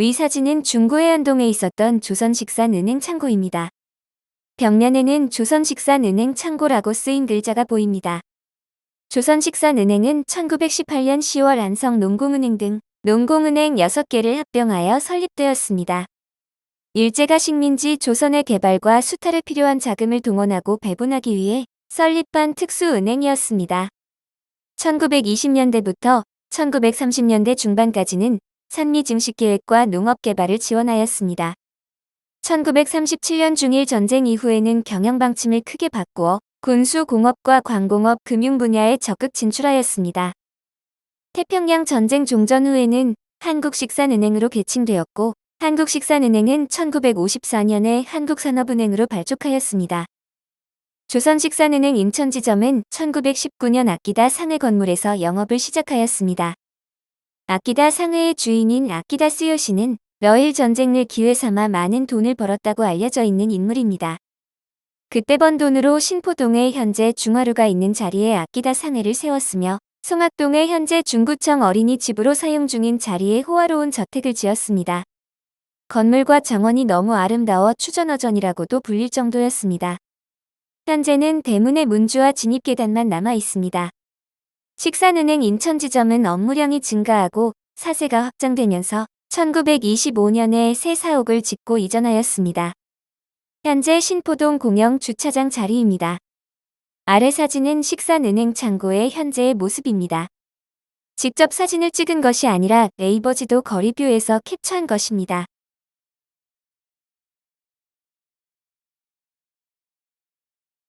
위 사진은 중구 해안동에 있었던 조선식산은행 창고입니다. 벽면에는 조선식산은행 창고라고 쓰인 글자가 보입니다. 조선식산은행은 1918년 10월 안성 농공은행 등 농공은행 6개를 합병하여 설립되었습니다. 일제가 식민지 조선의 개발과 수탈에 필요한 자금을 동원하고 배분하기 위해 설립한 특수은행이었습니다. 1920년대부터 1930년대 중반까지는 산미 증식 계획과 농업 개발을 지원하였습니다. 1937년 중일 전쟁 이후에는 경영 방침을 크게 바꾸어 군수 공업과 광공업 금융 분야에 적극 진출하였습니다. 태평양 전쟁 종전 후에는 한국식산은행으로 개칭되었고 한국식산은행은 1954년에 한국산업은행으로 발족하였습니다. 조선식산은행 인천지점은 1919년 아끼다 상해 건물에서 영업을 시작하였습니다. 아끼다 상해의 주인인 아끼다 스요시는 러일 전쟁을 기회 삼아 많은 돈을 벌었다고 알려져 있는 인물입니다. 그때 번 돈으로 신포동에 현재 중화루가 있는 자리에 아끼다 상해를 세웠으며 송악동에 현재 중구청 어린이집으로 사용 중인 자리에 호화로운 저택을 지었습니다. 건물과 정원이 너무 아름다워 추전어전이라고도 불릴 정도였습니다. 현재는 대문의 문주와 진입계단만 남아 있습니다. 식산은행 인천지점은 업무량이 증가하고 사세가 확장되면서 1925년에 새 사옥을 짓고 이전하였습니다. 현재 신포동 공영 주차장 자리입니다. 아래 사진은 식산은행 창고의 현재의 모습입니다. 직접 사진을 찍은 것이 아니라 네이버 지도 거리뷰에서 캡처한 것입니다.